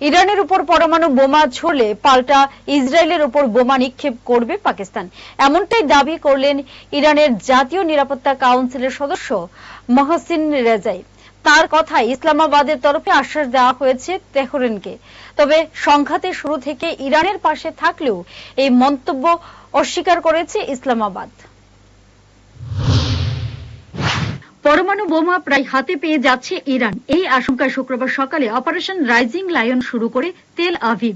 ইরানের উপর পরমাণু বোমা ছড়লে পাল্টা ইসরায়েলের উপর বোমা নিক্ষেপ করবে পাকিস্তান। এমনটাই দাবি করলেন ইরানের জাতীয় নিরাপত্তা কাউন্সিলের সদস্য মহসিন রেজাই। তার কথায় ইসলামাবাদের তরফে আশ্বাস দেওয়া হয়েছে তেহরানকে। তবে সংঘাতের শুরু থেকে ইরানের পাশে থাকলেও এই মন্তব্য অস্বীকার করেছে ইসলামাবাদ। পরমাণু বোমা প্রায় হাতে পেয়ে যাচ্ছে ইরান। এই আশঙ্কায় শুক্রবার সকালে অপারেশন রাইজিং লায়ন শুরু করে তেল আভিভ।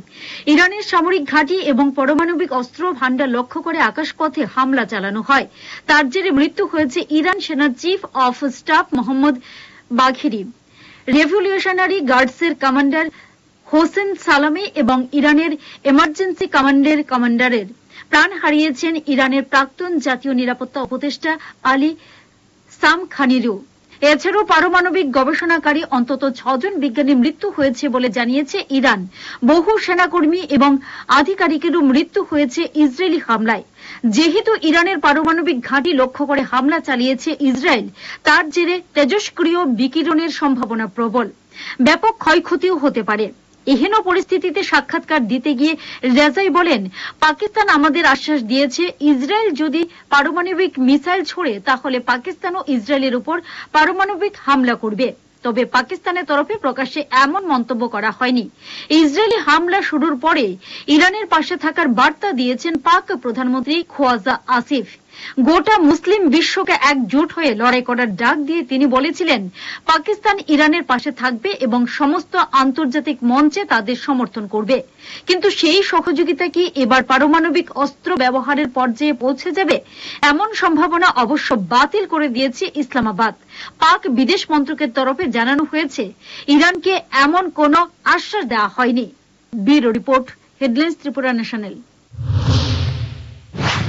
ইরানের সামরিক ঘাঁটি এবং পারমাণবিক অস্ত্র ভান্ডার লক্ষ্য করে আকাশপথে হামলা চালানো হয়। তার জেরে মৃত্যু হয়েছে ইরান সেনার chief of staff Mohammad Bagheri. Revolutionary গার্ডসের commander Hossein Salami এবং ইরানের এমার্জেন্সি কমান্ডের কমান্ডারের প্রাণ হারিয়েছেন ইরানের প্রাক্তন জাতীয় নিরাপত্তা উপদেষ্টা আলী সাম খানিরু এছাড়াও পারমাণবিক গবেষণাকারী অন্তত ছজন বিজ্ঞানী মৃত্যু হয়েছে বলে জানিয়েছে ইরান। বহু সেনাকর্মী এবং আধিকারিকেরও মৃত্যু হয়েছে ইসরায়েলি হামলায়। যেহেতু ইরানের পারমাণবিক ঘাঁটি লক্ষ্য করে হামলা চালিয়েছে ইসরায়েল, তার জেরে তেজস্ক্রিয় বিকিরণের সম্ভাবনা প্রবল। ব্যাপক ক্ষয়ক্ষতিও হতে পারে। এহেন পরিস্থিতিতে সাক্ষাৎকার দিতে গিয়ে রেজাই বলেন, পাকিস্তান আমাদের আশ্বাস দিয়েছে, ইসরায়েল যদি পারমাণবিক মিসাইল ছোড়ে, তাহলে পাকিস্তানও ইসরায়েলের উপর পারমাণবিক হামলা করবে। তবে পাকিস্তানের তরফে প্রকাশ্যে এমন মন্তব্য করা হয়নি। ইসরায়েলি হামলা শুরুর পরে ইরানের পাশে থাকার বার্তা দিয়েছেন পাক প্রধানমন্ত্রী খোয়াজা আসিফ। গোটা মুসলিম বিশ্বকে একজোট হয়ে লড়াই করার ডাক দিয়ে তিনি বলেছিলেন, পাকিস্তান ইরানের পাশে থাকবে এবং সমস্ত আন্তর্জাতিক মঞ্চে তাদের সমর্থন করবে। কিন্তু সেই সহযোগিতা কি এবার পারমাণবিক অস্ত্র ব্যবহারের পর্যায়ে পৌঁছে যাবে? এমন সম্ভাবনা অবশ্য বাতিল করে দিয়েছে ইসলামাবাদ। পাক বিদেশ মন্ত্রকের তরফে জানানো হয়েছে, ইরানকে এমন কোনো আশ্বাস দেওয়া হয়নি। Bureau report, headlines Tripura national.